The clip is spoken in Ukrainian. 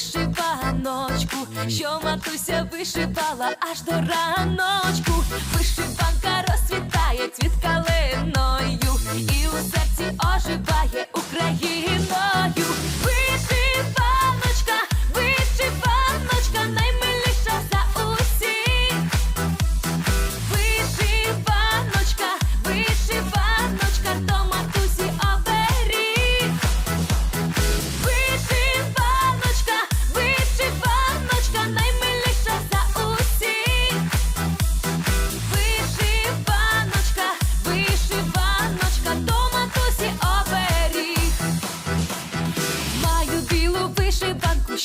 вишиваночку, що матуся вишивала аж до раночку, вишиванка розцвітає цвіт калину.